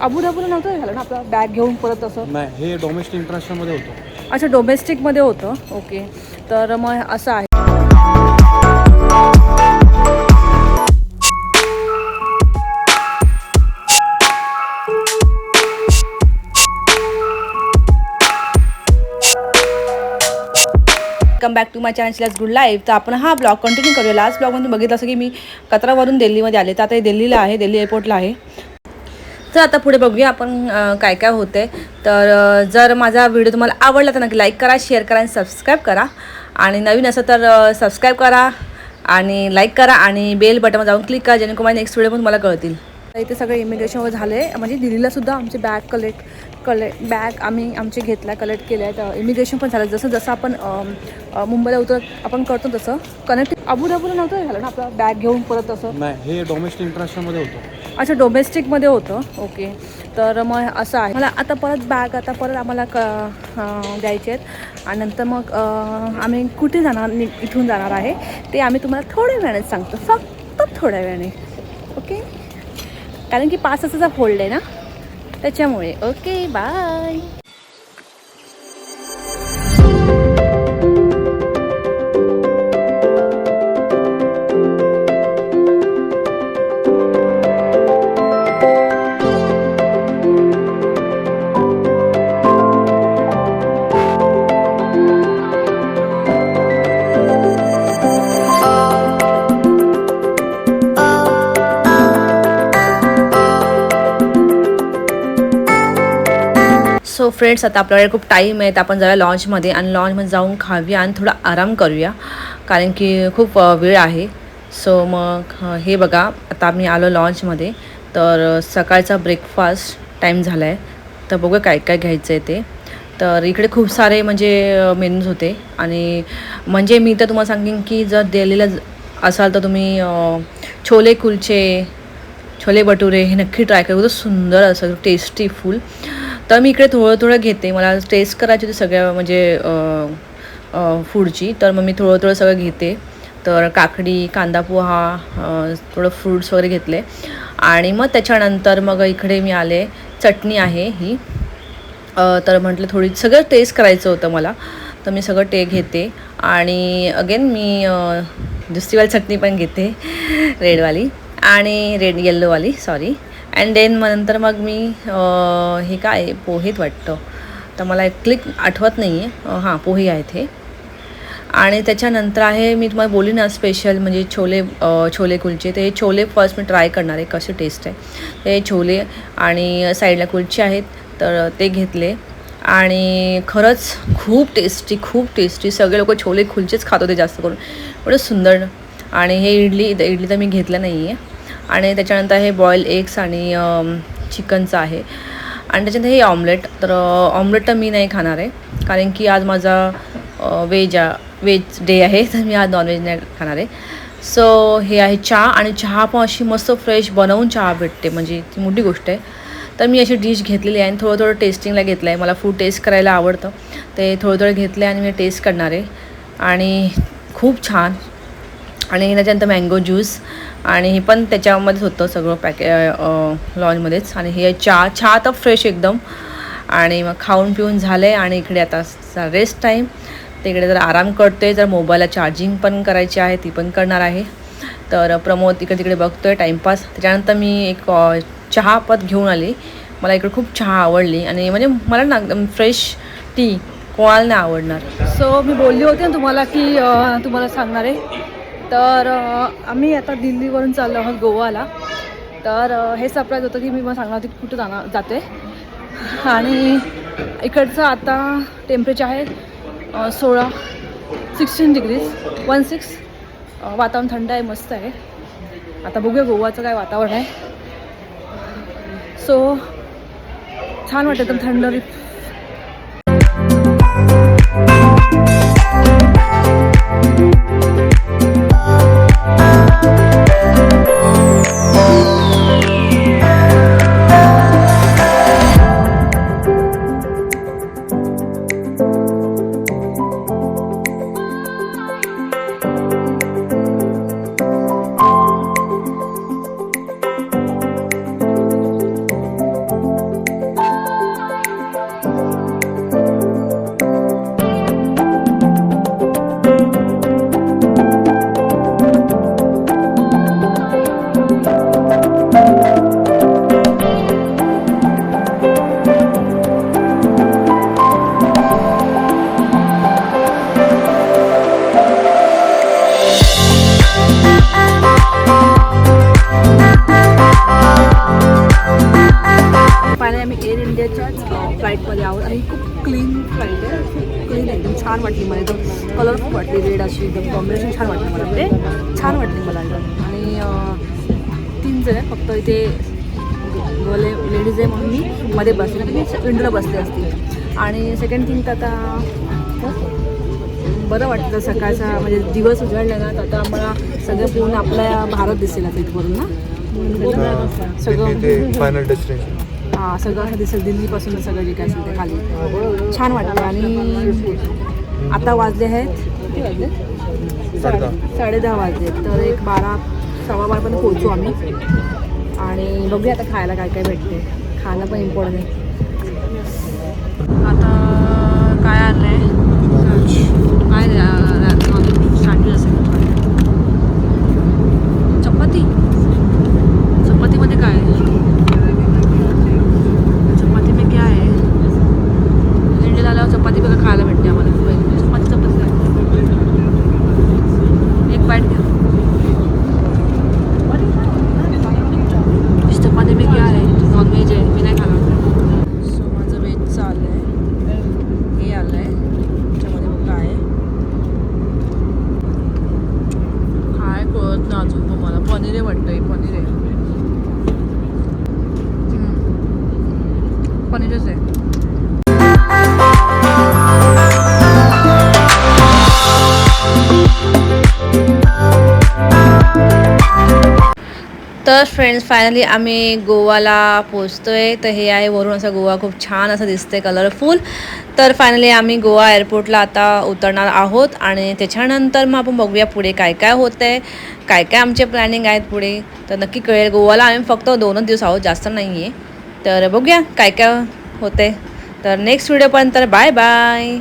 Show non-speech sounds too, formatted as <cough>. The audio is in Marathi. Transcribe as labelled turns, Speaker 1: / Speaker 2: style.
Speaker 1: अबुधाबीला नव्हतं झालं ना आपला बॅग घेऊन परत असं?
Speaker 2: नाही हे डोमेस्टिक इंटरनॅशनलमध्ये होतं.
Speaker 1: अच्छा डोमेस्टिकमध्ये होतं. ओके तर मग असं आहे. Come back to my channel good life तर आपण हा ब्लॉग कंटिन्यू करूया. लास्ट ब्लॉगमध्ये बघितलं असं की मी कत्रावरून दिल्लीमध्ये आले. तर आता हे दिल्लीला आहे दिल्ली एअरपोर्टला आहे. तर आता पुढे बघूया आपण काय काय होते तर जर माझा व्हिडिओ तुम्हाला आवडला तर नक्की लाईक करा शेअर करा आणि सबस्क्राईब करा. आणि नवीन असं तर सबस्क्राईब करा आणि लाईक करा आणि बेल बटनवर जाऊन क्लिक करा जेणेकरून माझ्या नेक्स्ट व्हिडिओ पण तुम्हाला कळतील. तर इथे सगळे इमिग्रेशनवर झाले म्हणजे दिल्लीला सुद्धा आमचे बॅग कलेक्ट कलेक्ट बॅग आम्ही आमचे घेतला कलेक्ट केल्या. आहेत इमिग्रेशन पण झालं. जसं जसं आपण मुंबईला उतर आपण करतो तसं. कनेक्ट अबुधाबूला नव्हतं झालं ना आपला बॅग घेऊन परत तसं?
Speaker 2: नाही हे डोमेस्टिक इंटरनॅशनलमध्ये होतं.
Speaker 1: अच्छा डोमेस्टिकमध्ये होतं. ओके तर मग असं आहे. मला आता परत बॅग आता परत आम्हाला क द्यायचे आहेत. आणि नंतर मग आम्ही कुठे जाणार नि- इथून जाणार आहे ते आम्ही तुम्हाला थोड्या वेळाने सांगतो. फक्त थोड्या वेळाने. ओके कारण की पाच तासाचा होल्ड आहे ना? त्याच्यामुळे. ओके बाय फ्रेंड्स आता आपल्याकडे खूप टाईम आहे तर आपण जाऊया लॉन्चमध्ये आणि लॉन्चमध्ये जाऊन खाऊया आणि थोडा आराम करूया. कारण की खूप वेळ आहे. सो मग हे बघा आता मी आलो लॉन्चमध्ये तर सकाळचा ब्रेकफास्ट टाईम झाला आहे तर बघूया काय काय घ्यायचं आहे ते. तर इकडे खूप सारे म्हणजे मेन्यूज होते. आणि म्हणजे मी तर तुम्हाला सांगेन की जर दिल्लीला असाल तर तुम्ही छोले कुलचे छोले भटुरे हे नक्की ट्राय करू. तर सुंदर असं टेस्टी फूल तर मी इकडे थोडं थोडं घेते. मला टेस्ट करायची होती सगळ्या म्हणजे फूडची तर मग मी थोडं थोडं सगळं घेते. तर काकडी कांदा पोहा थोडं फ्रूट्स वगैरे घेतले. आणि मग त्याच्यानंतर मग इकडे मी आले. चटणी आहे ही. तर म्हटलं थोडी सगळं टेस्ट करायचं होतं मला. तर मी सगळं टे घेते. आणि अगेन मी दुसरीवाली चटणी पण घेते. <laughs> रेडवाली आणि रेड येल्लोवाली सॉरी अँड देन मग नंतर मग मी हे काय आहे? पोहेत वाटतं. तर मला एक क्लिक आठवत नाही आहे हां पोहे आहेत हे. आणि त्याच्यानंतर आहे मी तुम्हाला बोली ना स्पेशल म्हणजे छोले छोले कुलचे. ते छोले फर्स्ट मी ट्राय करणार आहे कसे टेस्ट आहे. ते छोले आणि साईडला कुलचे आहेत तर ते घेतले. आणि खरंच खूप टेस्टी खूप टेस्टी सगळे लोक छोले कुलचेच खात होते जास्त करून. एवढं सुंदर. आणि हे इडली इडली तर मी घेतलं नाही आहे आणि त्याच्यानंतर हे बॉईल एग्स आणि चिकनचं आहे. आणि त्याच्यानंतर हे ऑमलेट. तर ऑमलेट तर मी नाही खाणार आहे. कारण की आज माझा व्हेज व्हेज डे आहे तर मी आज नॉनव्हेज नाही खाणार आहे. सो हे आहे चहा आणि चहा पण अशी मस्त फ्रेश बनवून चहा भेटते. म्हणजे ती मोठी गोष्ट आहे. तर मी अशी डिश घेतलेली आहे आणि थोडं थोडं टेस्टिंगला घेतलं आहे मला फूड टेस्ट करायला आवडतं. ते थोडं थोडं घेतलं आहे आणि मी टेस्ट करणार आहे. आणि खूप छान. आणि त्याच्यानंतर मँगो ज्यूस आणि हे पण त्याच्यामध्येच होतं सगळं पॅके लॉजमध्येच आणि हे चहा चहा तर फ्रेश एकदम. आणि मग खाऊन पिऊन झालं आहे आणि इकडे आता रेस्ट टाईम तिकडे जर आराम करतोय. जर मोबाईलला चार्जिंग पण करायची आहे ती पण करणार आहे. तर प्रमोद इकडे तिकडे बघतोय टाईमपास त्याच्यानंतर मी एक चहापत घेऊन आली. मला इकडे खूप चहा आवडली. आणि म्हणजे मला ना एकदम फ्रेश टी कोणाला नाही आवडणार. सो मी बोलली होती ना तुम्हाला की तुम्हाला सांगणार आहे. तर आम्ही आता दिल्लीवरून चाललो आहोत गोवाला. तर हे सरप्राईज होतं की मी मग सांगणार होती की कुठं जाणार जाते आणि इकडचं आता टेम्परेचर आहे सोळा सिक्स्टीन डिग्रीज वन सिक्स वातावरण थंड आहे मस्त आहे. आता बघूया गोवाचं काय वातावरण आहे. सो छान वाटतं एकदम थंड क्लीन फ्लाईट आहे. खूप क्लीन एकदम छान वाटली मला. एकदम कलरफुल वाटली. रेड अशी एकदम कॉम्बिनेशन छान वाटलं मला. म्हणजे छान वाटली मला एकदम. आणि तीन जण आहे फक्त इथे ले लेडीज आहे म्हणून मी मध्ये बसले. नाही मी विंडोला बसले असते. आणि सेकंड थिंग तर आता बरं वाटतं सकाळचा म्हणजे दिवस उजाडला ना तर आता आम्हाला सगळं पूर्ण आपला भारत दिसेल आता इथवरून ना. सगळं
Speaker 3: फायनल डेस्टिनेशन
Speaker 1: हां सगळं असं दिसेल दिल्लीपासून सगळं जे काय असेल ते खाली. छान वाटतं आणि आता वाजले आहेत. साडे दहा. वाजले. तर एक बारा सव्वा बारापर्यंत पोहोचू आम्ही. आणि बघूया आता खायला काय काय भेटते. खाणं पण इम्पॉर्टंट आहे. आता काय आलं आहे काय स्टार्टिंग असेल चपाती चपातीमध्ये काय आहे? चपाती में क्या है इंडियाला आल्यावर चपाती बघा खायला भेटते आम्हाला पहिले. चपाती चपाती काय एक बाईट घ्या इस चपाती में क्या है नॉनव्हेज आहे मी नाही खाणार सो माझं व्हेजचं आलं आहे हे आलं आहे त्याच्यामध्ये मग काय आहे काय कळत ना अजून पण मला पनीर आहे वाटतं हे पनीर आहे हम्म. पनीरच आहे तर फ्रेंड्स फायनली आम्ही गोवाला पोचतो आहे तर हे आहे वरून असा गोवा खूप छान असं दिसते कलरफुल तर फायनली आम्ही गोवा एअरपोर्टला आता उतरणार आहोत आणि त्याच्यानंतर मग आपण बघूया पुढे काय काय होतं आहे काय काय आमचे प्लॅनिंग आहेत पुढे. तर नक्की कळेल गोवाला आम्ही फक्त दोनच दिवस आहोत जास्त नाही आहे तर बघूया काय काय होते तर नेक्स्ट व्हिडिओपर्यंत बाय बाय